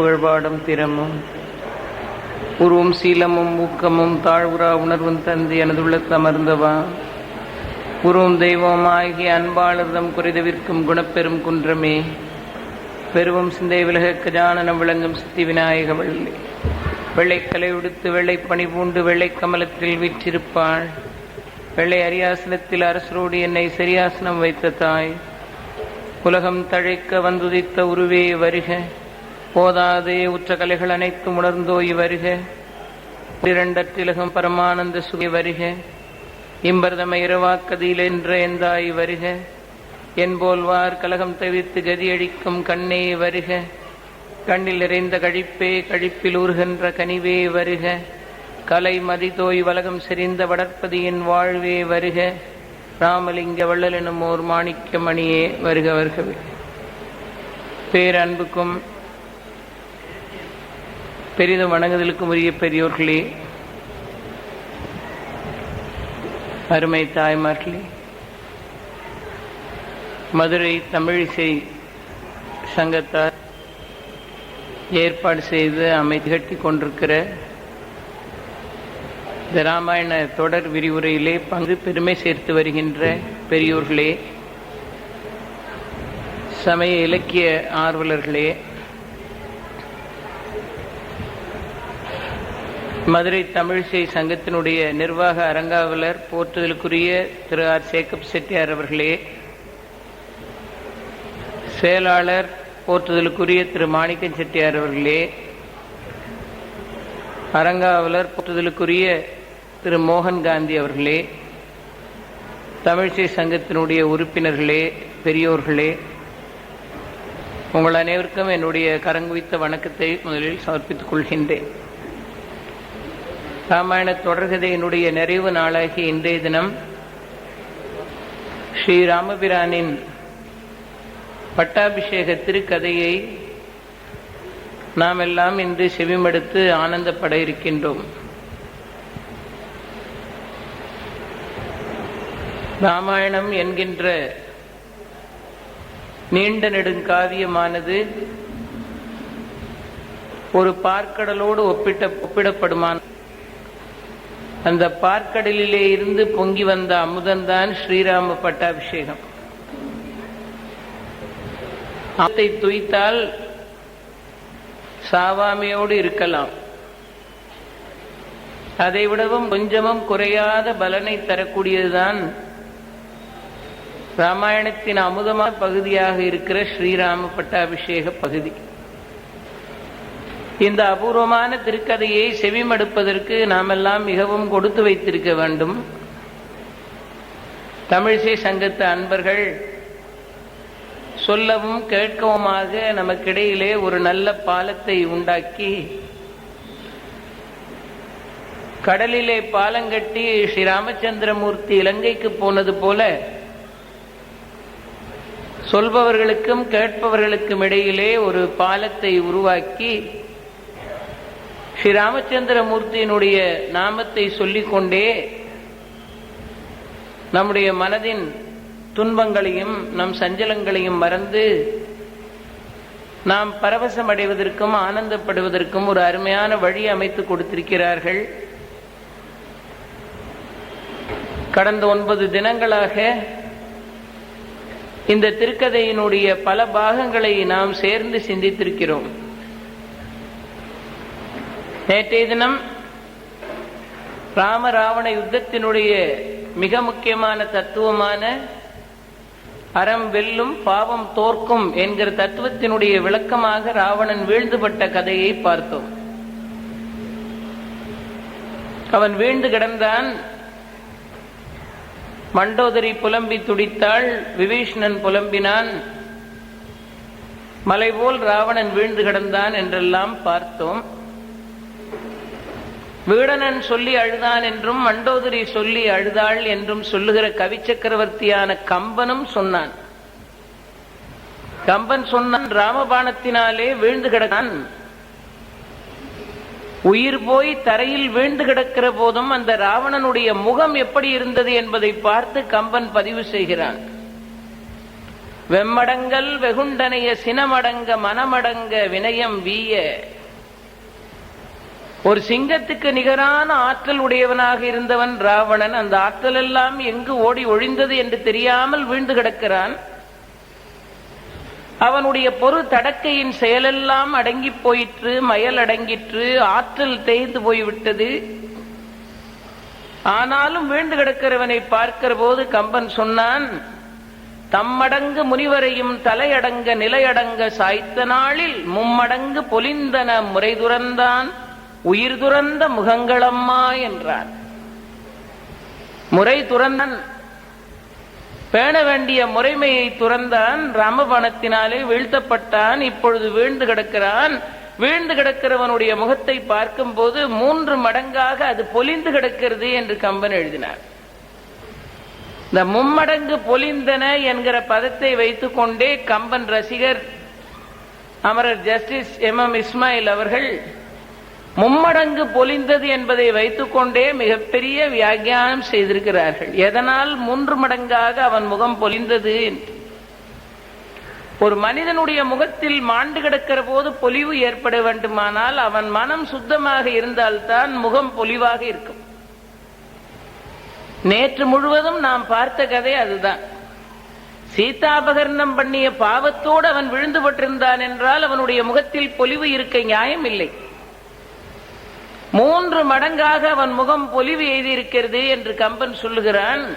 புகழ்பாடும் திறமும் உருவும் சீலமும் ஊக்கமும் தாழ்வுறா உணர்வும் தந்து எனதுள்ளத்து அமர்ந்தவா? உருவும் தெய்வமாகிய அன்பாளர்தம் குறைதவிற்கும் குணப்பெரும் குன்றமே பெருவும் சிந்தை விலக கஜானனம் விளங்கும் சித்தி விநாயக வள்ளி. வெள்ளைக்கலை உடுத்து வெள்ளை பணி பூண்டு வெள்ளை கமலத்தில் விற்றிருப்பாள். வெள்ளை அரியாசனத்தில் அரசரோடு என்னை சரியாசனம் வைத்த தாய். உலகம் தழைக்க வந்துதித்த உருவே வருக. போதாதே உற்ற கலைகள் அனைத்தும் உணர்ந்தோய் வருக இரண்டற்றிலகம் பரமானந்த சுகி வருக. இம்பர்தம இரவாக்கதியில் என்ற எந்தாய் வருக என்போல்வார் கலகம் தவிர்த்து கதியடிக்கும் கண்ணே வருக. கண்ணில் நிறைந்த கழிப்பே கழிப்பில் ஊறுகின்ற கனிவே வருக. கலை மதிதோய் வலகம் செறிந்த வளர்ப்பதியின் வாழ்வே வருக. ராமலிங்க வள்ளல் எனும் ஓர் மாணிக்க மணியே வருக வருகவே. பேரன்புக்கும் பெரிதும் வணங்குதலுக்கும் உரிய பெரியோர்களே அருமை தாய்மார்களே மதுரை தமிழிசை சங்கத்தார் ஏற்பாடு செய்து அமைதி கட்டி கொண்டிருக்கிற இந்த ராமாயண தொடர் விரிவுரையிலே பங்கு பெருமை சேர்த்து வருகின்ற பெரியோர்களே சமய இலக்கிய ஆர்வலர்களே மதுரை தமிழிசை சங்கத்தினுடைய நிர்வாக அரங்காவலர் போற்றுதலுக்குரிய திரு ஆர். சேக்கப் செட்டியார் அவர்களே செயலாளர் போற்றுதலுக்குரிய திரு மாணிக்கன் செட்டியார் அவர்களே அரங்காவலர் போற்றுதலுக்குரிய திரு மோகன் காந்தி அவர்களே தமிழிசை சங்கத்தினுடைய உறுப்பினர்களே பெரியோர்களே உங்கள் அனைவருக்கும் என்னுடைய கரங்குவித்த வணக்கத்தை முதலில் சமர்ப்பித்துக் கொள்கின்றேன். ராமாயண தொடர்கதையினுடைய நிறைவு நாளாகிய இன்றைய தினம் ஸ்ரீ ராமபிரானின் பட்டாபிஷேக திருக்கதையை நாம் எல்லாம் இன்று செவிமடுத்து ஆனந்தப்பட இருக்கின்றோம். ராமாயணம் என்கின்ற நீண்ட நெடுங்காவியமானது ஒரு பார்க்கடலோடு ஒப்பிட்ட ஒப்பிடப்படுமான அந்த பார்க்கடலிலே இருந்து பொங்கி வந்த அமுதன்தான் ஸ்ரீராம பட்டாபிஷேகம். ஆத்தை துய்த்தால் சாவாமையோடு இருக்கலாம். அதை விடவும் கொஞ்சமும் குறையாத பலனை தரக்கூடியதுதான் ராமாயணத்தின் அமுதமான பகுதியாக இருக்கிற ஸ்ரீராம பட்டாபிஷேக பகுதி. இந்த அபூர்வமான திருக்கதையை செவிமடுப்பதற்கு நாமெல்லாம் மிகவும் கொடுத்து வைத்திருக்க வேண்டும். தமிழிசை சங்கத்து அன்பர்கள் சொல்லவும் கேட்கவுமாக நமக்கிடையிலே ஒரு நல்ல பாலத்தை உண்டாக்கி கடலிலே பாலங்கட்டி ஸ்ரீ ராமச்சந்திரமூர்த்தி இலங்கைக்கு போனது போல சொல்பவர்களுக்கும் கேட்பவர்களுக்கும் இடையிலே ஒரு பாலத்தை உருவாக்கி ஸ்ரீ ராமச்சந்திரமூர்த்தியினுடைய நாமத்தை சொல்லிக்கொண்டே நம்முடைய மனதின் துன்பங்களையும் நம் சஞ்சலங்களையும் மறந்து நாம் பரவசம் அடைவதற்கும் ஆனந்தப்படுவதற்கும் ஒரு அருமையான வழி அமைத்து கொடுத்திருக்கிறார்கள். கடந்த ஒன்பது தினங்களாக இந்த திருக்கதையினுடைய பல பாகங்களை நாம் சேர்ந்து சிந்தித்திருக்கிறோம். நேற்றைய தினம் ராம ராவண யுத்தத்தினுடைய மிக முக்கியமான தத்துவமான அறம் வெல்லும் பாவம் தோற்கும் என்கிற தத்துவத்தினுடைய விளக்கமாக ராவணன் வீழ்ந்துபட்ட கதையை பார்த்தோம். அவன் வீழ்ந்து கிடந்தான். மண்டோதரி புலம்பி துடித்தாள் விபீஷ்ணன் புலம்பினான். மலைபோல் ராவணன் வீழ்ந்து கிடந்தான் என்றெல்லாம் பார்த்தோம். வீடனன் சொல்லி அழுதான் என்றும் மண்டோதரி சொல்லி அழுதாள் என்றும் சொல்லுகிற கவி சக்கரவர்த்தியான கம்பனும் சொன்னான். கம்பன் சொன்னான் ராமபாணத்தினாலே வீழ்ந்து கிடக்கான் உயிர் போய் தரையில் வீழ்ந்து கிடக்கிற போதும் அந்த ராவணனுடைய முகம் எப்படி இருந்தது என்பதை பார்த்து கம்பன் பதிவு செய்கிறான். வெம்மடங்கல் வெகுண்டனைய சினமடங்க மனமடங்க வினயம் வீய. ஒரு சிங்கத்துக்கு நிகரான ஆற்றல் உடையவனாக இருந்தவன் ராவணன் அந்த ஆற்றல் எல்லாம் எங்கு ஓடி ஒழிந்தது என்று தெரியாமல் வீழ்ந்து கிடக்கிறான். அவனுடைய பொறு தடக்கையின் செயலெல்லாம் அடங்கி போயிற்று மயல் அடங்கிற்று ஆற்றல் தேய்ந்து போய்விட்டது. ஆனாலும் வீழ்ந்து கிடக்கிறவனை பார்க்கிற போது கம்பன் சொன்னான் தம்மடங்கு முனிவரையும் தலையடங்க நிலையடங்க சாய்த்த நாளில் மும்மடங்கு பொலிந்தன முறை துறந்தான் உயிர் துறந்த முகங்களம்மா என்றார். முறை துறந்தன் பேண வேண்டிய முறைமையை துறந்தான் ராமபாணத்தினாலே வீழ்த்தப்பட்டான் இப்பொழுது வீழ்ந்து கிடக்கிறான். வீழ்ந்து கிடக்கிறவனுடைய முகத்தை பார்க்கும் போது மூன்று மடங்காக அது பொலிந்து கிடக்கிறது என்று கம்பன் எழுதினார். இந்த மும்மடங்கு பொலிந்தன என்கிற பதத்தை வைத்துக் கொண்டே கம்பன் ரசிகர் அமரர் ஜஸ்டிஸ் எம் எம் இஸ்மாயில் அவர்கள் மும்மடங்கு பொலிந்தது என்பதை வைத்துக் கொண்டே மிகப்பெரிய வியாக்கியானம் செய்திருக்கிறார்கள். எதனால் மூன்று மடங்காக அவன் முகம் பொலிந்தது ஒரு மனிதனுடைய முகத்தில் மாண்டு கிடக்கிற போது பொலிவு ஏற்பட வேண்டுமானால் அவன் மனம் சுத்தமாக இருந்தால்தான் முகம் பொலிவாக இருக்கும். நேற்று முழுவதும் நாம் பார்த்த கதை அதுதான். சீதாபகரணம் பண்ணிய பாவத்தோடு அவன் விழுந்துபட்டிருந்தான் என்றால் அவனுடைய முகத்தில் பொலிவு இருக்க நியாயம் இல்லை மூன்று மடங்காக அவன் முகம் பொலிவு எழுதியிருக்கிறது என்று கம்பன் சொல்லுகிறான்.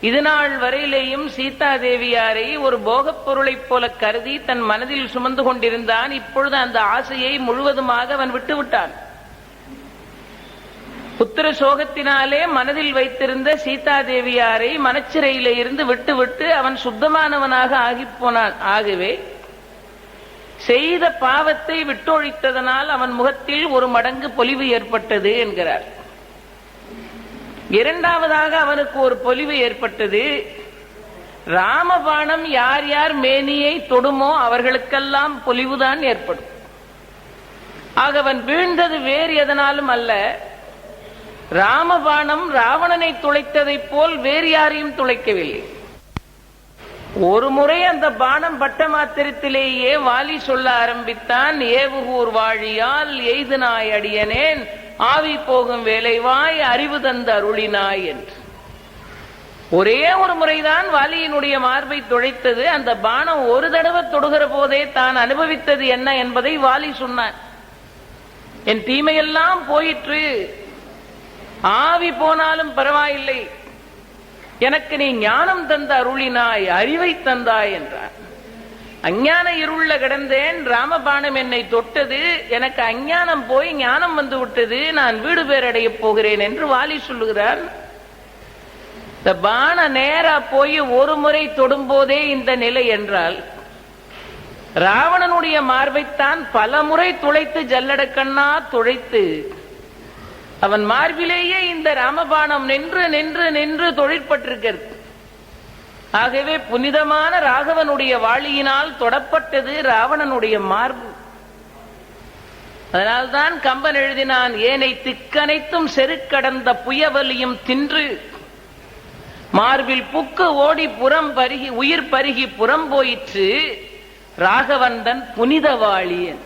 இதுநாள் வரையிலேயும் சீதா தேவியாரை ஒரு போகப் பொருளைப் போல கருதி தன் மனதில் சுமந்து கொண்டிருந்தான். இப்பொழுது அந்த ஆசையை முழுவதுமாக அவன் விட்டுவிட்டான். புத்திர சோகத்தினாலே மனதில் வைத்திருந்த சீதா தேவியாரை மனச்சிறையில இருந்து விட்டு விட்டு அவன் சுத்தமானவனாக ஆகிப் போனான். ஆகவே செய்த பாவத்தை விட்டொழித்ததனால் அவன் முகத்தில் ஒரு மடங்கு பொலிவு ஏற்பட்டது என்கிறார். இரண்டாவதாக அவனுக்கு ஒரு பொலிவு ஏற்பட்டது. ராமபாணம் யார் யார் மேனியை தொடுமோ அவர்களுக்கெல்லாம் பொலிவுதான் ஏற்படும். ஆக அவன் வீழ்ந்தது வேறு எதனாலும் அல்ல. ராமபாணம் ராவணனை துளைத்ததைப் போல் வேறு யாரையும் துளைக்கவில்லை. ஒரு முறை அந்த பானம் பட்ட மாத்திரத்திலேயே வாலி சொல்ல ஆரம்பித்தான் ஏவுகூர் வாழியால் எய்து நாய் அடியனேன் ஆவி போகும் வேலைவாய் அறிவு தந்த அருளினாய் என்று. ஒரே ஒரு முறைதான் வாலியினுடைய மார்பை துழைத்தது அந்த பானம் ஒரு தடவை தொடுகிற போதே தான் அனுபவித்தது என்ன என்பதை வாலி சொன்னான் என் தீமையெல்லாம் போயிற்று. ஆவி போனாலும் பரவாயில்லை. எனக்கு நீ ஞானம் தந்த அருளினாய் அறிவை தந்தாய் என்றார். அஞ்ஞான இருள கிடந்தேன் ராமபானம் என்னை தொட்டது எனக்கு அஞ்ஞானம் போய் ஞானம் வந்து விட்டது நான் வீடு பேரடைய போகிறேன் என்று வாலி சொல்லுகிறார். இந்த பான நேரா போய் ஒரு முறை தொடும்போதே இந்த நிலை என்றால் ராவணனுடைய மார்பைத்தான் பல முறை துளைத்து ஜல்லடக்கண்ணா துளைத்து அவன் மார்பிலேயே இந்த ராமபாணம் நின்று நின்று நின்று தொழிற்பட்டிருக்கிறது. ஆகவே புனிதமான ராகவனுடைய வாளியினால் தொடப்பட்டது ராவணனுடைய மார்பு. அதனால்தான் கம்பன் எழுதினான் ஏனை திக்கனைத்தும் செருக்கடந்த புயவலியும் தின்று. மார்பில் புக்கு ஓடி புறம் பருகி உயிர் பருகி புறம் போயிற்று. ராகவந்தன் புனித வாளியன்.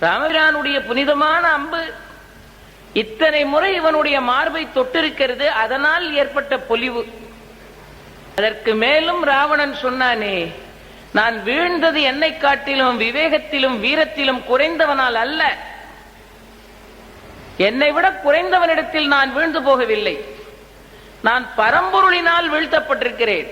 ராமபிரானுடைய புனிதமான அம்பு. இத்தனை முறை இவனுடைய மார்பை தொட்டிருக்கிறது அதனால் ஏற்பட்ட பொலிவு. அதற்கு மேலும் ராவணன் சொன்னானே நான் வீழ்ந்தது என்னை காட்டிலும் விவேகத்திலும் வீரத்திலும் குறைந்தவனால் அல்ல. என்னை விட குறைந்தவனிடத்தில் நான் வீழ்ந்து போகவில்லை. நான் பரம்பொருளினால் வீழ்த்தப்பட்டிருக்கிறேன்.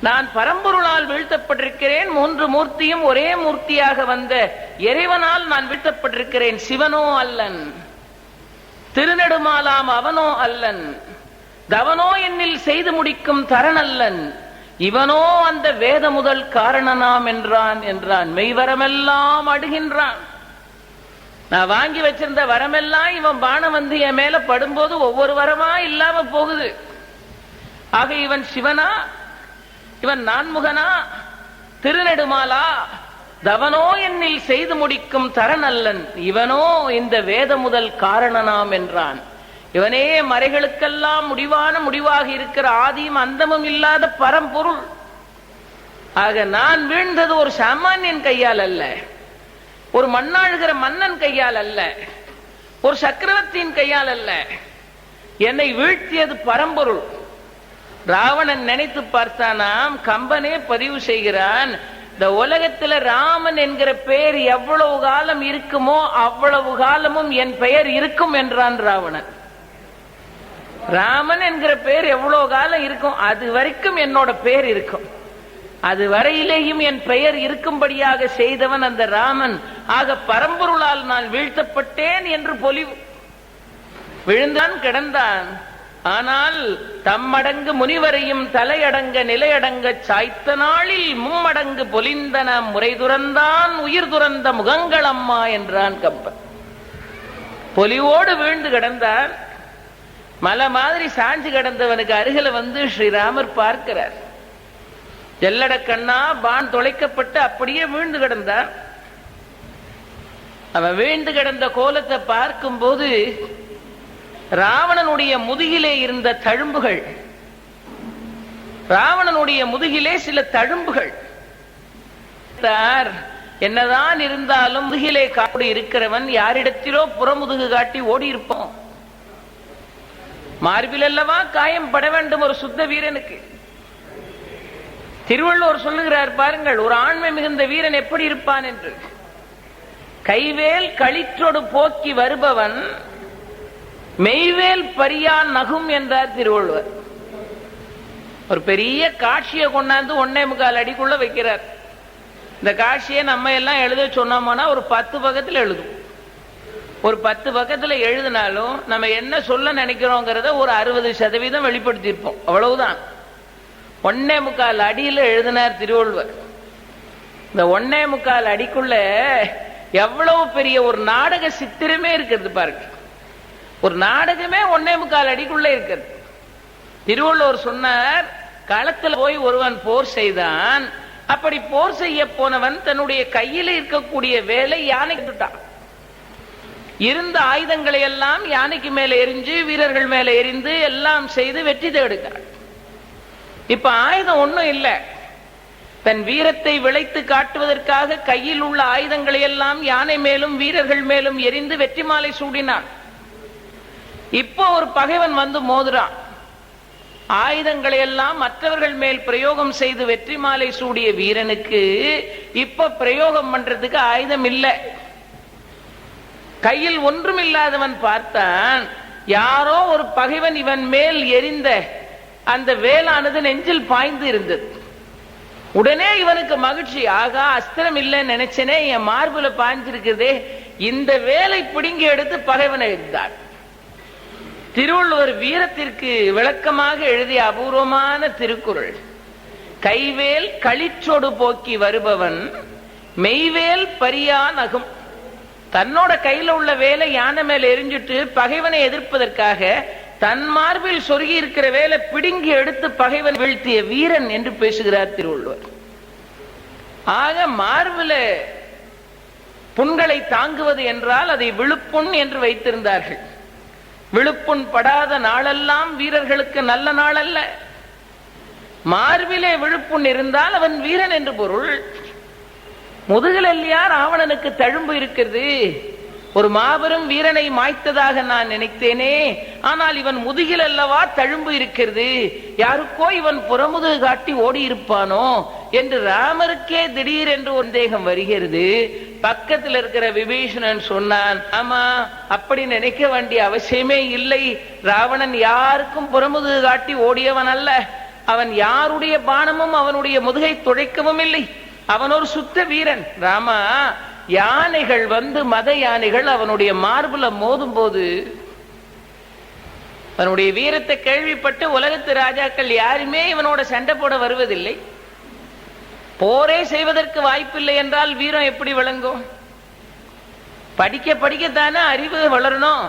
நான் பரம்பொருளால் வீழ்த்தப்பட்டிருக்கிறேன். மூன்று மூர்த்தியும் ஒரே மூர்த்தியாக வந்த இறைவனால் நான் வீழ்த்தப்பட்டிருக்கிறேன். சிவனோ அல்லன். திருநெடுமாலாம் அவனோ அல்லன். தவனோ என்னில் செய்து முடிக்கும் தரணல்லன் இவனோ அந்த வேத முதல் காரணனாம் என்றான் என்றான். மெய்வரமெல்லாம் அடுகின்றான். நான் வாங்கி வச்சிருந்த வரமெல்லாம் இவன் பானம் வந்து என் மேல படும்போது ஒவ்வொரு வரமா இல்லாம போகுது. ஆக இவன் சிவனா? இவன் நான்முகனா? திருநெடுமாலா? தவனோ என்னில் செய்து முடிக்கும் தரநல்லன் இவனோ இந்த வேத முதல் காரணனாம் என்றான். இவனே மறைகளுக்கெல்லாம் முடிவான முடிவாக இருக்கிற ஆதியும் அந்தமும் இல்லாத பரம்பொருள். ஆக நான் வீழ்ந்தது ஒரு சாமானியன் கையால் அல்ல. ஒரு மண்ணாழுகிற மன்னன் கையால் அல்ல. ஒரு சக்கரவர்த்தியின் கையால் அல்ல. என்னை வீழ்த்தியது பரம்பொருள். ராவணன் நினைத்து பார்த்தானாம் கம்பனே பதிவு செய்கிறான் இந்த உலகத்துல ராமன் என்கிற பெயர் எவ்வளவு காலம் இருக்குமோ அவ்வளவு காலமும் என் பெயர் இருக்கும் என்றான் ராவணன். ராமன் என்கிற பெயர் எவ்வளவு காலம் இருக்கும்? அது வரைக்கும் என்னோட பெயர் இருக்கும். அது வரையிலேயும் என் பெயர் இருக்கும்படியாக செய்தவன் அந்த ராமன். ஆக பரம்பொருளால் நான் வீழ்த்தப்பட்டேன் என்று பொலிவு. விழுந்தான் கிடந்தான். ஆனால் தம்மடங்கு முனிவரையும் தலையடங்க நிலையடங்க சாய்த்த நாளில் மும்மடங்கு பொலிந்தன முறை துறந்தான் உயிர் துறந்த முகங்கள் அம்மா என்றான் கம்பன். பொலிவோடு வீழ்ந்து கிடந்தான் மலை மாதிரி சாஞ்சு கிடந்தவனுக்கு அருகில வந்து ஸ்ரீராமர் பார்க்கிறார். ஜல்லட கண்ணா பான் தொலைக்கப்பட்டு அப்படியே வீழ்ந்து கிடந்தான். அவன் வீழ்ந்து கிடந்த கோலத்தை பார்க்கும்போது ராவணனுடைய முதுகிலே இருந்த தழும்புகள். ராவணனுடைய முதுகிலே சில தழும்புகள். என்னதான் இருந்தாலும் முதுகிலே காப்பி இருக்கிறவன் யாரிடத்திலோ புறமுதுகு காட்டி ஓடி இருப்போம் மார்பில் அல்லவா காயம் பட வேண்டும் ஒரு சுத்த வீரனுக்கு. திருவள்ளுவர் சொல்லுகிறார் பாருங்கள் ஒரு ஆண்மை மிகுந்த வீரன் எப்படி இருப்பான்? என்று. கைவேல் களிற்றொடு போக்கி வருபவன் மெய்வேல் பரியான் நகும் என்றார் திருவள்ளுவர். ஒரு பெரிய காட்சியை கொண்டாந்து ஒன்னே முக்கால் அடிக்குள்ள வைக்கிறார். இந்த காட்சியை நம்ம எல்லாம் எழுத சொன்னோம்னா ஒரு பத்து பக்கத்துல எழுதும். ஒரு பத்து பக்கத்துல எழுதினாலும் நம்ம என்ன சொல்ல நினைக்கிறோங்கிறத ஒரு அறுபது சதவீதம் வெளிப்படுத்தியிருப்போம். அவ்வளவுதான். ஒன்னே முக்கால் அடியில எழுதினார் திருவள்ளுவர். இந்த ஒன்னே முக்கால் அடிக்குள்ள எவ்வளவு பெரிய ஒரு நாடக சித்திரமே இருக்கிறது பாருங்க. ஒரு நாடகமே ஒன்னே முக்கால் அடிக்குள்ள இருக்கிறது திருவள்ளுவர் சொன்னார் களத்துல போய் ஒருவன் போர் செய்தான். அப்படி போர் செய்ய போனவன் தன்னுடைய கையில இருக்கக்கூடிய வேலை யானை இருந்த ஆயுதங்களை எல்லாம் யானைக்கு மேல எரிஞ்சு வீரர்கள் மேல எரிந்து எல்லாம் செய்து வெற்றி தேடுகிறான் இப்ப ஆயுதம் ஒண்ணும் இல்லை. தன் வீரத்தை விளைத்து காட்டுவதற்காக கையில் உள்ள ஆயுதங்களை எல்லாம் யானை மேலும் வீரர்கள் மேலும் எரிந்து வெற்றி மாலை சூடினான். இப்போ ஒரு பகைவன் வந்து மோதுறான். ஆயுதங்களை எல்லாம் மற்றவர்கள் மேல் பிரயோகம் செய்து வெற்றி மாலை சூடிய வீரனுக்கு இப்ப பிரயோகம் பண்றதுக்கு ஆயுதம் இல்லை. கையில் ஒன்றும் இல்லாதவன் பார்த்தான். யாரோ ஒரு பகைவன் இவன் மேல் எரிந்த அந்த வேலானது நெஞ்சில் பாய்ந்து இருந்தது. உடனே இவனுக்கு மகிழ்ச்சி ஆகா அஸ்திரம் இல்லைன்னு நினைச்சனே என் மார்புல பாய்ஞ்சிருக்குதே இந்த வேலை பிடுங்கி எடுத்து பகைவனை இருந்தான் திருவள்ளுவர் வீரத்திற்கு விளக்கமாக எழுதிய அபூர்வமான திருக்குறள். கைவேல் களிச்சொடு போக்கி வருபவன் மெய்வேல் பரியா நகும். தன்னோட கையில உள்ள வேலை யானை மேல எரிஞ்சிட்டு பகைவனை எதிர்ப்பதற்காக தன் மார்பில் சொருகி இருக்கிற வேலை பிடுங்கி எடுத்து பகைவன் வீழ்த்திய வீரன் என்று பேசுகிறார் திருவள்ளுவர். ஆக மார்பில புண்களை தாங்குவது என்றால் அதை விழுப்புண் என்று வைத்திருந்தார்கள். விழுப்புண் படாத நாளெல்லாம் வீரர்களுக்கு நல்ல நாள் அல்ல மார்பிலே விழுப்புண் இருந்தால் அவன் வீரன் என்று பொருள். முதுகலல்லியார் ஆவணனுக்கு ராவணனுக்கு தழும்பு இருக்கிறது. ஒரு மாபெரும் வீரனை மாய்த்ததாக நான் நினைத்தேனே. ஆனால் இவன் முதுகில் அல்லவா தழும்பு இருக்கிறது. யாருக்கோ இவன் புறமுதுகு காட்டி ஓடி இருப்பானோ என்று ராமருக்கே திடீரென்று என்று சந்தேகம் வருகிறது. பக்கத்தில் இருக்கிற விபீஷணன் சொன்னான் ஆமா அப்படி நினைக்க வேண்டிய அவசியமே இல்லை. ராவணன் யாருக்கும் புறமுதுகு காட்டி ஓடியவன் அல்ல. அவன் யாருடைய பானமும் அவனுடைய முதுகை துடைக்கவும் இல்லை. அவன் ஒரு சுத்த வீரன். ராமா யானைகள் வந்து மத யானைகள் அவனுடைய மார்புல மோதும் போது அவனுடைய வீரத்தை கேள்விப்பட்டு உலகத்து ராஜாக்கள் யாருமே இவனோட சண்டை போட வருவதில்லை. போரே செய்வதற்கு வாய்ப்பில்லை என்றால் வீரம் எப்படி விளங்கும்? படிக்க படிக்கத்தானே அறிவு வளரணும்.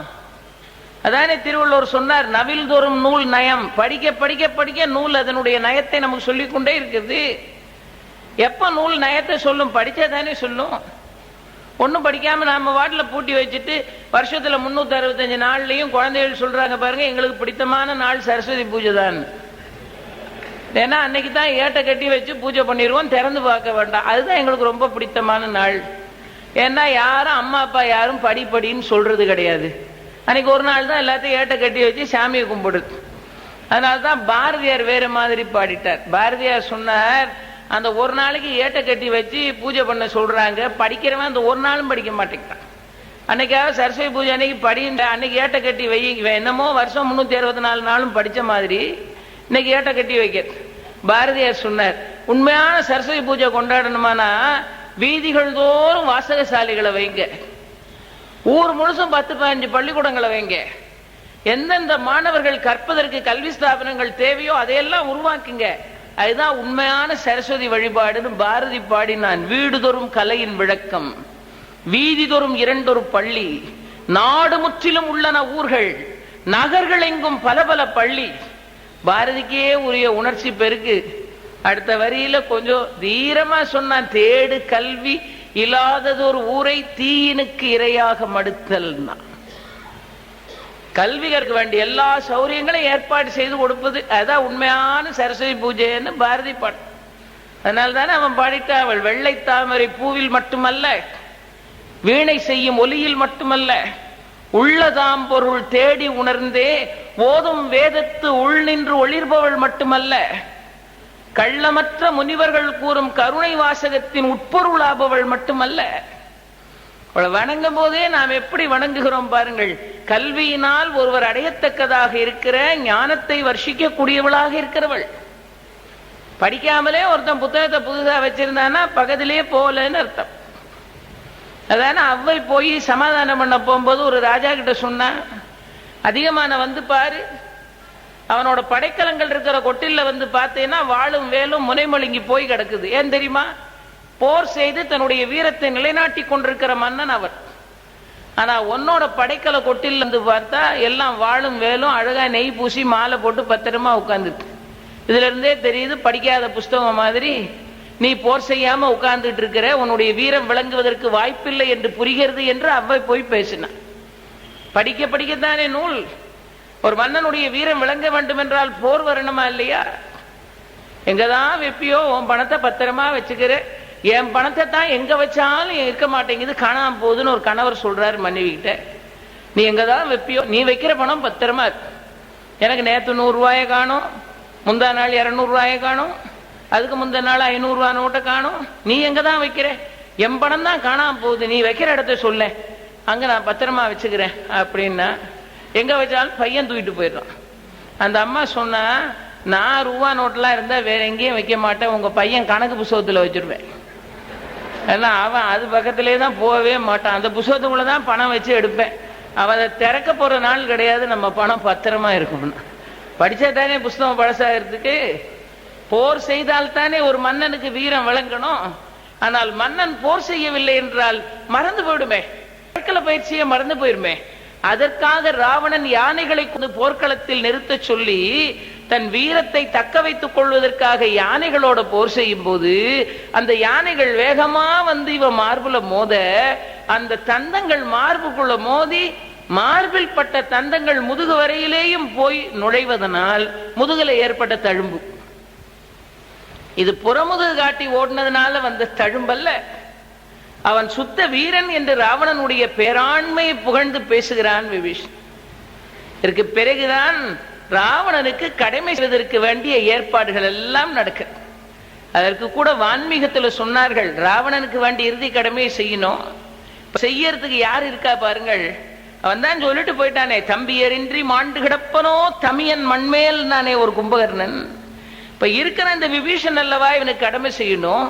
அதானே திருவள்ளுவர் சொன்னார் நவில் தோறும் நூல் நயம். படிக்க படிக்க படிக்க நூல் அதனுடைய நயத்தை நமக்கு சொல்லிக்கொண்டே இருக்குது. எப்ப நூல் நயத்தை சொல்லும்? படிச்சதானே சொல்லும். ஒன்றும் படிக்காம நம்ம வாட்டில் பூட்டி வச்சுட்டு வருஷத்துல முன்னூத்தி அறுபத்தஞ்சு நாள்லயும் குழந்தைகள் சொல்றாங்க பாருங்க எங்களுக்கு பிடித்தமான நாள் சரஸ்வதி பூஜை தான். ஏன்னா அன்னைக்கு தான் ஏட்டை கட்டி வச்சு பூஜை பண்ணிடுவோம் திறந்து பார்க்க வேண்டாம். அதுதான் எங்களுக்கு ரொம்ப பிடித்தமான நாள். ஏன்னா யாரும் அம்மா அப்பா யாரும் படி படின்னு சொல்றது கிடையாது. அன்னைக்கு ஒரு நாள் தான் எல்லாத்தையும் ஏட்டை கட்டி வச்சு சாமியை கும்பிடுது. அதனால தான் பாரதியார் வேற மாதிரி பாடிட்டார். பாரதியார் சொன்னார் அந்த ஒரு நாளைக்கு ஏட்டை கட்டி வச்சு பூஜை பண்ண சொல்றாங்க. படிக்கிறவன் அந்த ஒரு நாளும் படிக்க மாட்டேங்கிறான். அன்னைக்காவது சரஸ்வதி பூஜை அன்னைக்கு படின்ற அன்னைக்கு ஏட்டை கட்டி வை என்னமோ வருஷம் முந்நூற்றி அறுபத்தி நாலு நாளும் படித்த மாதிரி இன்னைக்கு ஏட்டை கட்டி வைக்கிறது. பாரதியார் சொன்னார் உண்மையான சரஸ்வதி பூஜை கொண்டாடணுமானா வீதிகள் தோறும் வாசகசாலைகளை வைங்க. ஊர் முழுசும் பத்து பதினஞ்சு பள்ளிக்கூடங்களை வைங்க. எந்தெந்த மாணவர்கள் கற்பதற்கு கல்வி ஸ்தாபனங்கள் தேவையோ அதையெல்லாம் உருவாக்குங்க. அதுதான் உண்மையான சரஸ்வதி வழிபாடுன்னு பாரதி பாடினான். வீடுதோறும் கலையின் விளக்கம். வீதி தோறும் இரண்டொரு பள்ளி. நாடு முற்றிலும் உள்ளன ஊர்கள். நகர்கள் எங்கும் பல பல பள்ளி. பாரதிக்கே உரிய உணர்ச்சி பெருக்கு. அடுத்த வரியில கொஞ்சம் தீரமா சொன்னான். தேடு கல்வி இல்லாததொரு ஊரை தீயினுக்கு இரையாக மடுத்தல்னா. கல்வி கற்க வேண்டிய எல்லா சௌரியங்களையும் ஏற்பாடு செய்து கொடுப்பது அதான் உண்மையான சரஸ்வதி பூஜைன்னு பாரதி பாடம் அதனால தானே அவன் பாடிட்டா அவள் வெள்ளை தாமரை பூவில் மட்டுமல்ல வீணை செய்யும் ஒலியில் மட்டுமல்ல உள்ளதாம் பொருள் தேடி உணர்ந்தே ஓதும் வேதத்து உள் நின்று ஒளிர்பவள் மட்டுமல்ல கள்ளமற்ற முனிவர்கள் கூறும் கருணை வாசகத்தின் உட்பொருளாபவள் மட்டுமல்ல வணங்கும் போதே நாம் எப்படி வணங்குகிறோம் பாருங்கள். கல்வியினால் ஒருவர் அடையத்தக்கதாக இருக்கிற ஞானத்தை வர்ஷிக்கக்கூடியவளாக இருக்கிறவள். படிக்காமலே ஒருத்தன் புத்தகத்தை புதுசா வச்சிருந்தானா பக்கத்திலேயே போகலன்னு அர்த்தம். அதான அவ்வை போய் சமாதானம் பண்ண போகும்போது ஒரு ராஜா கிட்ட சொன்னா அதிகமான வந்து பாரு. அவனோட படைக்கலங்கள் இருக்கிற கொட்டில்ல வந்து பார்த்தேன்னா வாழும் வேலும் முனைமொழிங்கி போய் கிடக்குது. ஏன் தெரியுமா? போர் செய்து தன்னுடைய வீரத்தை நிலைநாட்டி கொண்டிருக்கிற மன்னன் அவர். ஆனா உன்னோட படைக்கல கொட்டில் வந்து பார்த்தா எல்லாம் வாழும் வேலும் அழகா நெய் பூசி மாலை போட்டு பத்திரமா உட்கார்ந்துட்டு இதுல இருந்தே தெரியுது படிக்காத புஸ்தகம் மாதிரி நீ போர் செய்யாம உட்கார்ந்துட்டு இருக்கிற உன்னுடைய வீரம் விளங்குவதற்கு வாய்ப்பில்லை என்று புரிகிறது என்று அவ்வை போய் பேசினான் படிக்க படிக்கத்தானே நூல். ஒரு மன்னனுடைய வீரம் விளங்க வேண்டும் என்றால் போர் வரணுமா இல்லையா? எங்கதான் வெப்பியோ உன் பணத்தை பத்திரமா வச்சுக்கிற என் பணத்தை தான் எங்க வச்சாலும் இருக்க மாட்டேங்குது. காணாம போகுதுன்னு ஒரு கணவர் சொல்றாரு மனைவி கிட்ட நீ எங்கதான் வைப்பியோ நீ வைக்கிற பணம் பத்திரமா இருக்கு. எனக்கு நேற்று நூறுரூவாயை காணும் முந்தா நாள் இரநூறுவாயை காணும் அதுக்கு முந்தா நாள் ஐநூறுரூவா நோட்டை காணும். நீ எங்க தான் வைக்கிற? என் பணம் தான் காணாம போகுது. நீ வைக்கிற இடத்த சொல்ல. அங்க நான் பத்திரமா வச்சுக்கிறேன் அப்படின்னா எங்க வச்சாலும் பையன் தூக்கிட்டு போயிடுறான். அந்த அம்மா சொன்னா நான் ரூபா நோட்டெல்லாம் இருந்தா வேற எங்கேயும் வைக்க மாட்டேன். உங்க பையன் கணக்கு புஸ்தகத்துல வச்சிருவேன். ஏன்னா அவன் அது பக்கத்திலே தான் போகவே மாட்டான். அந்த புஸ்தகத்துக்குள்ள தான் பணம் வச்சு எடுப்பேன். அவன் அதை திறக்க போற நாள் கிடையாது. நம்ம பணம் பத்திரமா இருக்கணும் படிச்சா தானே புஸ்தகம் பழசாகிறதுக்கு? போர் செய்தால் தானே ஒரு மன்னனுக்கு வீரம் விளங்கணும். ஆனால் மன்னன் போர் செய்யவில்லை என்றால் மறந்து போயிடுமே. கற்களை பயிற்சியை மறந்து போயிருமே. அதற்காக ராவணன் யானைகளை கொண்டு போர்க்களத்தில் நிறுத்த சொல்லி தன் வீரத்தை தக்க வைத்துக் கொள்வதற்காக யானைகளோட போர் செய்யும் போது அந்த யானைகள் வேகமா வந்து இவ மார்புல மோத அந்த தந்தங்கள் மார்புக்குள்ள மோதி மார்பில் பட்ட தந்தங்கள் முதுகு வரையிலேயும் போய் நுழைவதனால் முதுகுல ஏற்பட்ட தழும்பு. இது புறமுதுகு காட்டி ஓடினதுனால வந்த தழும்பல்ல. அவன் சுத்த வீரன் என்று ராவணனுடைய பேராண்மையை புகழ்ந்து பேசுகிறான் விபீஷன். இதற்கு பிறகுதான் ராவணனுக்கு கடமை செய்வதற்கு வேண்டிய ஏற்பாடுகள் எல்லாம் நடக்க. அதற்கு கூட வான்மீகத்தில் சொன்னார்கள் ராவணனுக்கு வேண்டிய இறுதி கடமையை செய்யணும். செய்யறதுக்கு யார் இருக்கா பாருங்கள். அவன் தான் சொல்லிட்டு போயிட்டானே தம்பியரின்றி மாண்டு கிடப்பனோ தமியன் மண்மேல் நானே ஒரு கும்பகர்ணன். இப்ப இருக்கிற இந்த விபீஷன் அல்லவா இவனுக்கு கடமை செய்யணும்?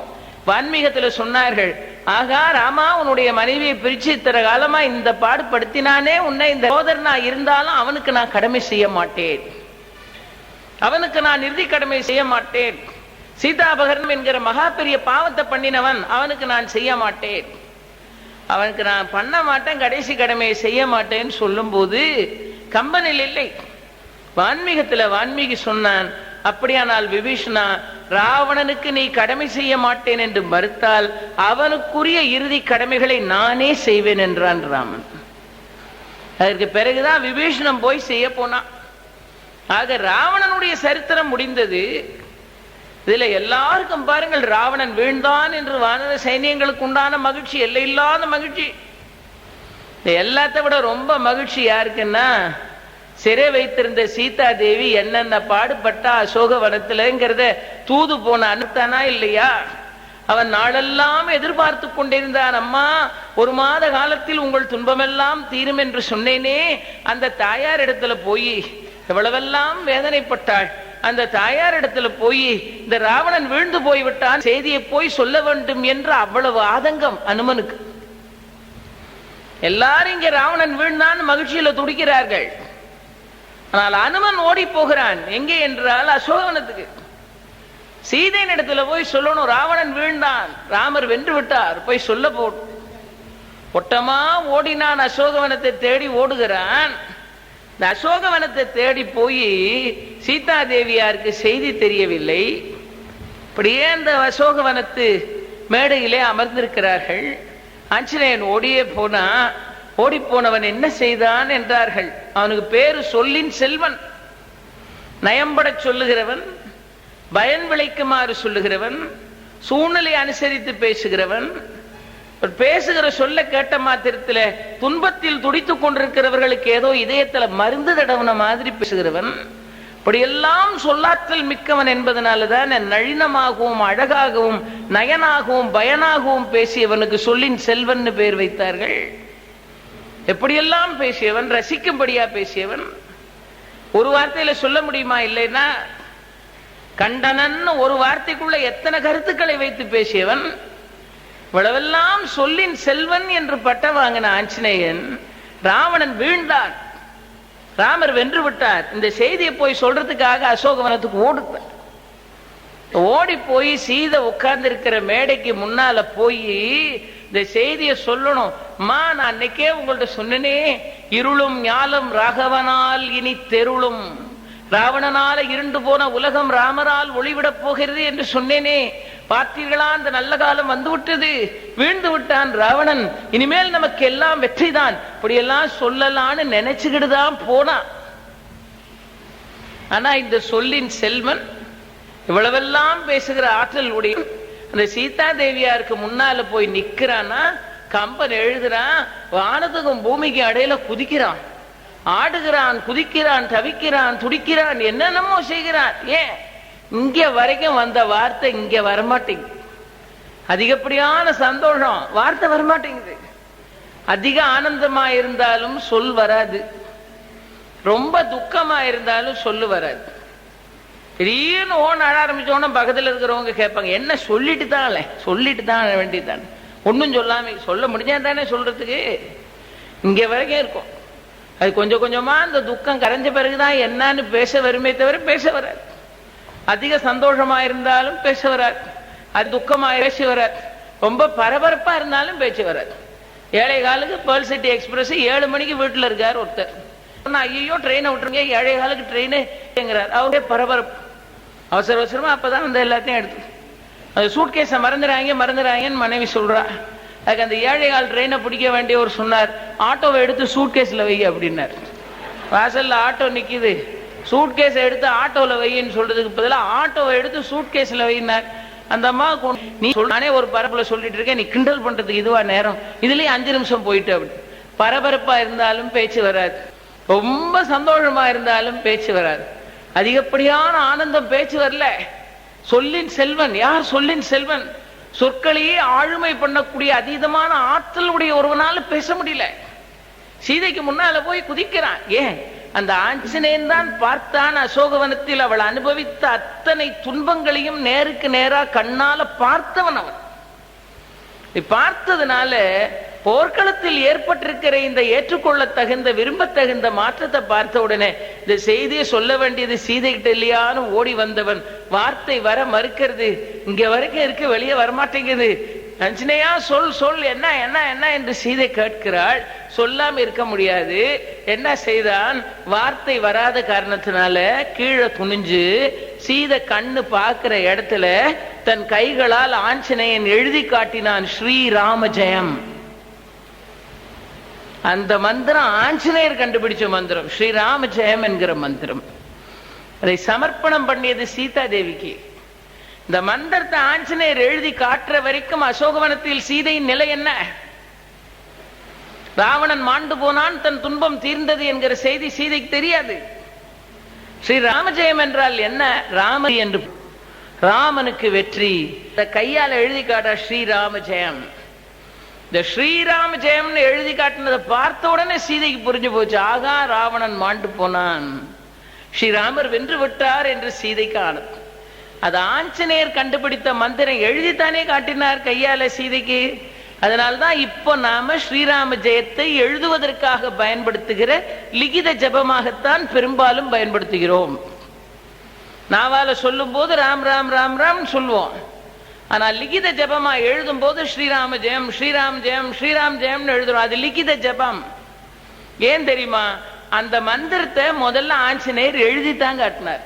வான்மீகத்தில் சொன்னார்கள் ஆகா ராமா உன்னுடைய மனைவியை பிரிச்சு இத்தனை காலமா இந்த பாடுபடுத்தினானே உன்னை இந்த சோதரனா இருந்தாலும் அவனுக்கு நான் கடமை செய்ய மாட்டேன். அவனுக்கு நான் இறுதி கடமை செய்ய மாட்டேன். சீதாபகரணம் என்கிற மகா பெரிய பாவத்தை பண்ணினவன் அவனுக்கு நான் செய்ய மாட்டேன். அவனுக்கு நான் பண்ண மாட்டேன் கடைசி கடமையை செய்ய மாட்டேன்னு சொல்லும் போது கம்பனில் இல்லை. வான்மீகத்துல வான்மீகி சொன்னான் அப்படியானால் விபீஷணா ராவணனுக்கு நீ கடமை செய்ய மாட்டேன் என்று மறுத்தால் அவனுக்குரிய இறுதி கடமைகளை நானே செய்வேன் என்றான் ராமன். அதற்கு பிறகுதான் விபீஷணம் போய் செய்ய போனான். ஆக ராவணனுடைய சரித்திரம் முடிந்தது. இதுல எல்லாருக்கும் பாருங்கள் ராவணன் வீழ்ந்தான் என்று வானர சைனியங்களுக்கு உண்டான மகிழ்ச்சி எல்லையில்லாத மகிழ்ச்சி. எல்லாத்த விட ரொம்ப மகிழ்ச்சி யாருக்குன்னா சிறை வைத்திருந்த சீதா தேவி என்னென்ன பாடுபட்டா அசோக அசோகவனத்திலங்கிறத தூது போன அனுத்தானா இல்லையா? அவன் நாளெல்லாம் எதிர்பார்த்து கொண்டிருந்தான் அம்மா ஒரு மாத காலத்தில் உங்கள் துன்பமெல்லாம் தீரும் என்று சொன்னேனே. அந்த தாயார் இடத்துல போய் எவ்வளவெல்லாம் வேதனைப்பட்டாள். அந்த தாயார் இடத்துல போய் இந்த ராவணன் வீழ்ந்து போய்விட்டான் செய்தியை போய் சொல்ல வேண்டும் என்று அவ்வளவு ஆதங்கம் அனுமனுக்கு. எல்லாரும் இங்க ராவணன் வீழ்ந்தான் மகிழ்ச்சியில துடிக்கிறார்கள். ஆனால் அனுமன் ஓடி போகிறான். எங்கே என்றால் அசோகவனத்துக்கு. சீதையின் இடத்துல போய் சொல்லணும் ராவணன் வீழ்ந்தான். ராமர் வென்று விட்டார். போய் சொல்ல போ. ஒட்டமா ஓடினான் அசோகவனத்தை தேடி ஓடுகிறான். இந்த அசோகவனத்தை தேடி போய் சீதா தேவியாருக்கு செய்தி தெரியவில்லை. இப்படியே அந்த அசோகவனத்து மேடையிலே அமர்ந்திருக்கிறார்கள். ஆஞ்சநேயன் ஓடியே போனா ஓடி போனவன் என்ன செய்தான் என்றார்கள். அவனுக்கு பேரு சொல்லின் செல்வன். நயம்பட சொல்லுகிறவன் பயன் விளைக்குமாறு சொல்லுகிறவன் சூழ்நிலை அனுசரித்து பேசுகிறவன் பேசுகிற சொல்ல கேட்ட மாத்திரத்துல துன்பத்தில் துடித்துக் கொண்டிருக்கிறவர்களுக்கு ஏதோ இதயத்துல மருந்து தடவுன மாதிரி பேசுகிறவன். இப்படியெல்லாம் சொல்லாற்றல் மிக்கவன் என்பதனாலதான் நளினமாகவும் அழகாகவும் நயனாகவும் பயனாகவும் பேசியவனுக்கு சொல்லின் செல்வன் பேர் வைத்தார்கள். எப்படியெல்லாம் பேசியவன் ரசிக்கும்படியா பேசியவன்? ஒரு வார்த்தையில சொல்ல முடியுமா இல்லைன்னா கண்டனன் ஒரு வார்த்தைக்குள்ள எத்தனை கருத்துக்களை வைத்து பேசியவன்? இவ்வளவெல்லாம் சொல்லின் செல்வன் என்று பட்ட வாங்கின ஆஞ்சநேயன் ராவணன் வீழ்ந்தான். ராமர் வென்று விட்டார். இந்த செய்தியை போய் சொல்றதுக்காக அசோகவனத்துக்கு ஓடுத்தார் ஓடி போய் சீதை உட்கார்ந்து இருக்கிற மேடைக்கு முன்னால போய் இந்த செய்தியை சொல்லணும். மா நான் அன்னைக்கே உங்கள்ட்ட சொன்னனே இருளும் ஞாலம் ராகவனால் இனி தெருளும். ராவணனால இருண்டு போன உலகம் ராமரால் ஒளிவிடப் போகிறது என்று சொன்னேனே. பார்த்தீர்களா அந்த நல்ல காலம் வந்து விட்டது வீழ்ந்து விட்டான் ராவணன். இனிமேல் நமக்கு எல்லாம் வெற்றிதான். இப்படி எல்லாம் சொல்லலான்னு நினைச்சுக்கிட்டு தான் போனான் ஆனா இந்த சொல்லின் செல்வன் இவ்வளவெல்லாம் பேசுகிற ஆற்றல் உடைய இந்த சீதா தேவியாருக்கு முன்னால போய் நிக்கிறான்னா கம்பன் எழுதுறான் வானத்துக்கும் பூமிக்கு அடையில குதிக்கிறான். ஆடுகிறான் குதிக்கிறான் தவிக்கிறான் துடிக்கிறான் என்னென்னமோ செய்கிறான். ஏன்? இங்க வரைக்கும் வந்த வார்த்தை இங்க வரமாட்டேங்குது. அதிகப்படியான சந்தோஷம் வார்த்தை வரமாட்டேங்குது. அதிக ஆனந்தமா இருந்தாலும் சொல் வராது. ரொம்ப துக்கமா இருந்தாலும் சொல்லு வராது. திடீர்னு ஓன் அழ ஆரம்பிச்சோன்னா பக்கத்துல இருக்கிறவங்க கேட்பாங்க என்ன சொல்லிட்டு தான் சொல்லிட்டு தான் வேண்டியதுதான்? ஒன்றும் சொல்லாம சொல்ல முடிஞ்சா தானே சொல்றதுக்கு? இங்க வரைக்கும் இருக்கும். அது கொஞ்சம் கொஞ்சமா அந்த துக்கம் கரைஞ்ச பிறகுதான் என்னன்னு பேச வருமே தவிர பேச வராது. அதிக சந்தோஷமா இருந்தாலும் பேச வராது. அது துக்கமா பேசி வராது. ரொம்ப பரபரப்பா இருந்தாலும் பேச்சு வராது. ஏழை காலுக்கு பேர்ல் சிட்டி எக்ஸ்பிரஸ் ஏழு மணிக்கு வீட்டுல இருக்காரு ஒருத்தர். ஐயோ ட்ரெயினை விட்டுருங்க. ஏழை காலுக்கு ட்ரெயினேங்கிறார் அவரே பரபரப்பு. அவசர அவசரமா அப்பதான் அந்த எல்லாத்தையும் எடுத்து அந்த சூட் மறந்துடுறாங்க மறந்துறாங்க மறந்துறாங்கன்னு மனைவி சொல்றா. அதுக்கு அந்த ஏழை கால் ட்ரெயினை பிடிக்க வேண்டிய ஒரு சொன்னார். ஆட்டோவை எடுத்து சூட்கேஸ்ல வை அப்படின்னார். வாசல்ல ஆட்டோ நிக்குது. சூட்கேஸை எடுத்து ஆட்டோல வைன்னு சொல்றதுக்கு பதிலாக ஆட்டோவை எடுத்து சூட்கேஸ்ல வையினார். வைனார் அந்த அம்மா நீ நானே ஒரு பரப்புல சொல்லிட்டு இருக்கேன் நீ கிண்டல் பண்றதுக்கு இதுவா நேரம். இதுலயே அஞ்சு நிமிஷம் போயிட்டு அப்படி பரபரப்பா இருந்தாலும் பேச்சு வராது. ரொம்ப சந்தோஷமா இருந்தாலும் பேச்சு வராது. அதிகப்படியான ஆனந்தம் பேச்சு வரல. சொல்லின் செல்வன் யார் சொல்லின் செல்வன்? சொற்களையே ஆளுமை பண்ணக்கூடிய அதீதமான ஆற்றல் உடைய ஒருவனால பேச முடியல. சீதைக்கு முன்னால போய் குதிக்கிறான். ஏன்? அந்த ஆஞ்சநேயன் தான் பார்த்தான் அசோகவனத்தில் அவள் அனுபவித்த அத்தனை துன்பங்களையும் நேருக்கு நேரா கண்ணால பார்த்தவன் அவன். பார்த்ததுனால போர்க்களத்தில் ஏற்பட்டிருக்கிற இந்த ஏற்றுக்கொள்ள தகுந்த விரும்பத்தகுந்த மாற்றத்தை பார்த்த உடனே இந்த செய்தியை சொல்ல வேண்டியது சீதை கிட்ட இல்லையான்னு ஓடி வந்தவன். வார்த்தை வர மறுக்கிறது. இங்க வரைக்கும் இருக்கு வெளியே வரமாட்டேங்குது. அஞ்சனையா சொல் சொல் என்ன என்ன என்ன என்று சீதை கேட்கிறாள். சொல்லாம இருக்க முடியாது. என்ன செய்தான்? வார்த்தை வராத காரணத்தினால கீழே துணிஞ்சு சீதை கண்ணு பார்க்கிற இடத்துல தன் கைகளால் ஆஞ்சநேயன் எழுதி காட்டினான் ஸ்ரீராம ஜெயம் அந்த மந்திரம் ஆஞ்சநேயர் கண்டுபிடிச்ச மந்திரம் ஸ்ரீராம ஜெயம் என்கிற மந்திரம். அதை சமர்ப்பணம் பண்ணியது சீதா தேவிக்கு இந்த மந்திரத்தை ஆஞ்சநேயர் எழுதி காட்டுற வரைக்கும் அசோகவனத்தில் சீதையின் நிலை என்ன? ராவணன் மாண்டு போனான் தன் துன்பம் தீர்ந்தது என்கிற செய்தி சீதைக்கு தெரியாது. ஸ்ரீ ராமஜெயம் என்றால் என்ன? ராம என்று. ராமனுக்கு வெற்றி. இந்த கையால எழுதி காட்ட ஸ்ரீராம ஜெயம் இந்த ஸ்ரீராம ஜெயம்னு எழுதி காட்டினதை பார்த்த உடனே சீதைக்கு புரிஞ்சு போச்சு ஆகா ராவணன் மாண்டு போனான். ஸ்ரீராமர் வென்று விட்டார் என்று சீதைக்கு ஆனது. அது ஆஞ்சநேயர் கண்டுபிடித்த மந்திரம் எழுதித்தானே காட்டினார் கையால சீதைக்கு. அதனால்தான் இப்போ நாம ஸ்ரீராம ஜெயத்தை எழுதுவதற்காக பயன்படுத்துகிற லிகித ஜபமாகத்தான் பெரும்பாலும் பயன்படுத்துகிறோம். நாவால சொல்லும் போது ராம் ராம் ராம் ராம் சொல்லுவோம். ஆனா லிகித ஜபமா எழுதும் போது ஸ்ரீராம ஜெயம் ஸ்ரீராம் ஜெயம் ஸ்ரீராம் ஜெயம்னு எழுதுறோம். அது லிகித ஜபம். ஏன் தெரியுமா? அந்த மந்திரத்தை முதல்ல ஆஞ்சநேயர் எழுதித்தான் காட்டினார்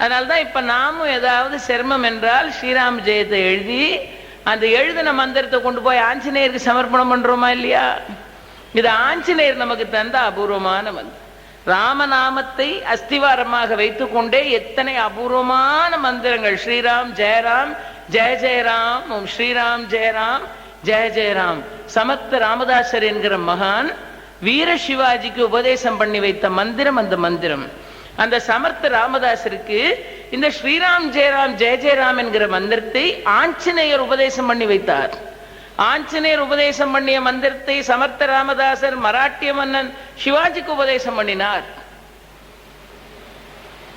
அதனால்தான் இப்ப நாமும் ஏதாவது சிரமம் என்றால் ஸ்ரீராம் ஜெயத்தை எழுதி அந்த எழுதின மந்திரத்தை கொண்டு போய் ஆஞ்சநேயருக்கு சமர்ப்பணம் பண்றோமா இல்லையா? இது ஆஞ்சநேயர் நமக்கு தந்த அபூர்வமான மந்திரம். ராமநாமத்தை அஸ்திவாரமாக வைத்துக்கொண்டே எத்தனை அபூர்வமான மந்திரங்கள். ஸ்ரீராம் ஜெயராம் ஜெய ஜெயராம் ஓம் ஸ்ரீராம் ஜெயராம் ஜெய ஜெயராம். சமத்த ராமதாசர் என்கிற மகான் வீர சிவாஜிக்கு உபதேசம் பண்ணி வைத்த மந்திரம் அந்த மந்திரம். அந்த சமர்த்த ராமதாசருக்கு இந்த ஸ்ரீராம் ஜெயராம் ஜெய ஜெயராம் என்கிற மந்திரத்தை ஆஞ்சநேயர் உபதேசம் பண்ணி வைத்தார். ஆஞ்சநேயர் உபதேசம் பண்ணிய மந்திரத்தை சமர்த்த ராமதாசர் மராட்டிய மன்னன் சிவாஜிக்கு உபதேசம் பண்ணினார்.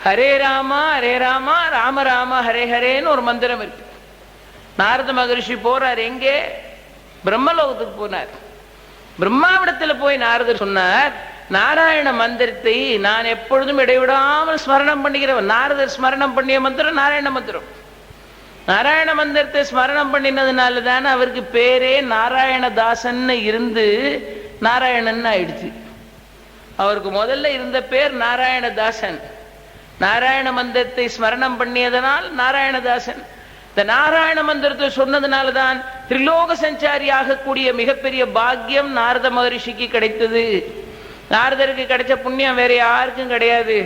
ஹரே ராமா ஹரே ராமா ராம ராம ஹரே ஹரேன்னு ஒரு மந்திரம் இருக்கு. நாரத மகரிஷி போறார். எங்கே? பிரம்மலோகத்துக்கு போனார். பிரம்மாவிடத்தில் போய் நாரதர் சொன்னார் நாராயண மந்திரத்தை நான் எப்பொழுதும் இடைவிடாமல் ஸ்மரணம் பண்ணுகிறவன். நாரதர் ஸ்மரணம் பண்ணிய மந்திரம் நாராயண மந்திரம். நாராயண மந்திரத்தை ஸ்மரணம் பண்ணினதுனால தானே அவருக்கு பேரே நாராயணதாசன்னு இருந்து நாராயணன் ஆயிடுச்சு. அவருக்கு முதல்ல இருந்த பேர் நாராயணதாசன். நாராயண மந்திரத்தை ஸ்மரணம் பண்ணியதனால் நாராயணதாசன். இந்த நாராயண மந்திரத்தை சொன்னதுனால தான் திரிலோக சஞ்சாரி ஆகக்கூடிய மிகப்பெரிய பாக்கியம் நாரத மகரிஷிக்கு கிடைத்தது. நாரதருக்கு கிடைச்ச புண்ணியம் வேற யாருக்கும் கிடையாது.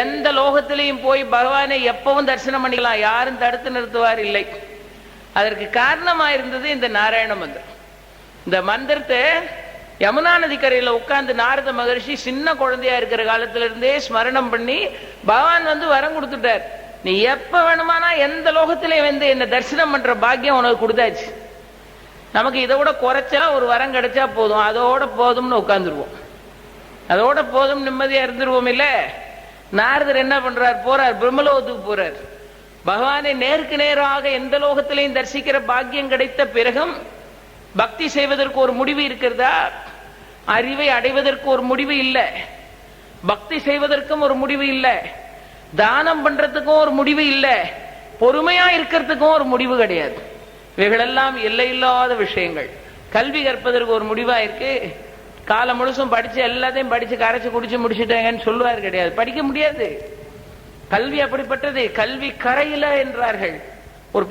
எந்த லோகத்திலையும் போய் பகவானை எப்பவும் தரிசனம் பண்ணிக்கலாம். யாரும் தடுத்து நிறுத்துவார் இல்லை. அதற்கு காரணமா இருந்தது இந்த நாராயண மந்திரம். இந்த மந்திரத்தை யமுனா நதிக்கரையில் உட்கார்ந்து நாரத மகரிஷி சின்ன குழந்தையா இருக்கிற காலத்துல இருந்தே ஸ்மரணம் பண்ணி பகவான் வந்து வரம் கொடுத்துட்டார். நீ எப்ப வேணுமானா எந்த லோகத்திலையும் வந்து என்ன தரிசனம் பண்ற பாக்கியம் உனக்கு கொடுத்தாச்சு. நமக்கு இதை விட குறைச்சா ஒரு வரம் கிடைச்சா போதும். அதோட போதும்னு உட்காந்துருவோம் அதோட போதும் நிம்மதியா இருந்துருவோம் இல்ல? நாரதர் என்ன பண்றார்? போறார். பிரம்மலோகத்துக்கு போறார். பகவானை நேருக்கு நேராக எந்த லோகத்திலையும் தரிசிக்கிற பாக்கியம் கிடைத்த பிறகும் பக்தி செய்வதற்கு ஒரு முடிவு இருக்கிறதா? அறிவை அடைவதற்கு ஒரு முடிவு இல்லை. பக்தி செய்வதற்கும் ஒரு முடிவு இல்லை. தானம் பண்றதுக்கும் ஒரு முடிவு இல்லை. பொறுமையா இருக்கிறதுக்கும் ஒரு முடிவு கிடையாது. இவைகளெல்லாம் எல்லையில்லாத விஷயங்கள். கல்வி கற்பதற்கு ஒரு முடிவா இருக்கு. காலம் முழுசும் படிச்சு எல்லாத்தையும் படிச்சு கரைச்சு குடிச்சு முடிச்சுட்டாங்கன்னு சொல்லுவார் கிடையாது. படிக்க முடியாது. கல்வி அப்படிப்பட்டது. கல்வி கரையில என்றார்கள். ஒரு